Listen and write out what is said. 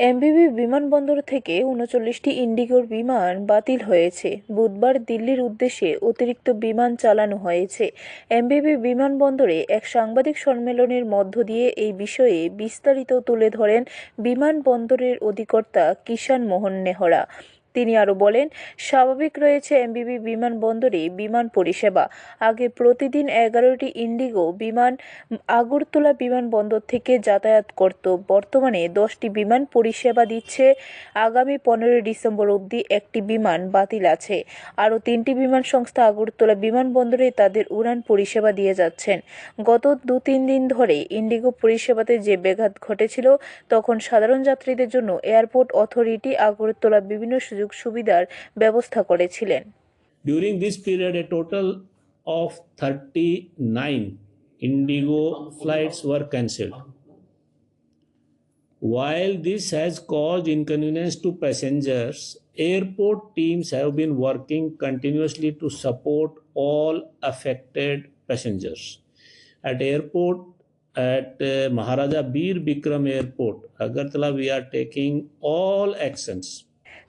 এমবিবি বিমানবন্দর থেকে উনচল্লিশটি ইন্ডিগোর বিমান বাতিল হয়েছে। বুধবার দিল্লির উদ্দেশ্যে অতিরিক্ত বিমান চালানো হয়েছে। এমবিবি বিমানবন্দরে এক সাংবাদিক সম্মেলনের মধ্য দিয়ে এই বিষয়ে বিস্তারিত তুলে ধরেন বিমানবন্দরের অধিকর্তা কিষান মোহন নেহরা। তিনি আরও বলেন, স্বাভাবিক রয়েছে এমবিবি বিমানবন্দরে বিমান পরিষেবা। আগে প্রতিদিন এগারোটি ইন্ডিগো বিমান, আগরতলা বিমানবন্দর থেকে যাতায়াত করত। বর্তমানে দশটি বিমান পরিষেবা দিচ্ছে। আগামী পনেরোই ডিসেম্বর অবধি একটি বিমান বাতিল আছে। আরও তিনটি বিমান সংস্থা আগরতলা বিমানবন্দরে তাদের উড়ান পরিষেবা দিয়ে যাচ্ছেন। গত দু তিন দিন ধরে ইন্ডিগো পরিষেবাতে যে ব্যাঘাত ঘটেছিল, তখন সাধারণ যাত্রীদের জন্য এয়ারপোর্ট অথরিটি আগরতলা বিভিন্ন সুযোগ সুবিধার ব্যবস্থা করেছিলেন During this period, a total of 39 Indigo flights were cancelled. While this has caused inconvenience to passengers, airport teams have been working continuously to support all affected passengers. At airport, at uh, Maharaja Bir Bikram Airport, Agartala, we are taking all actions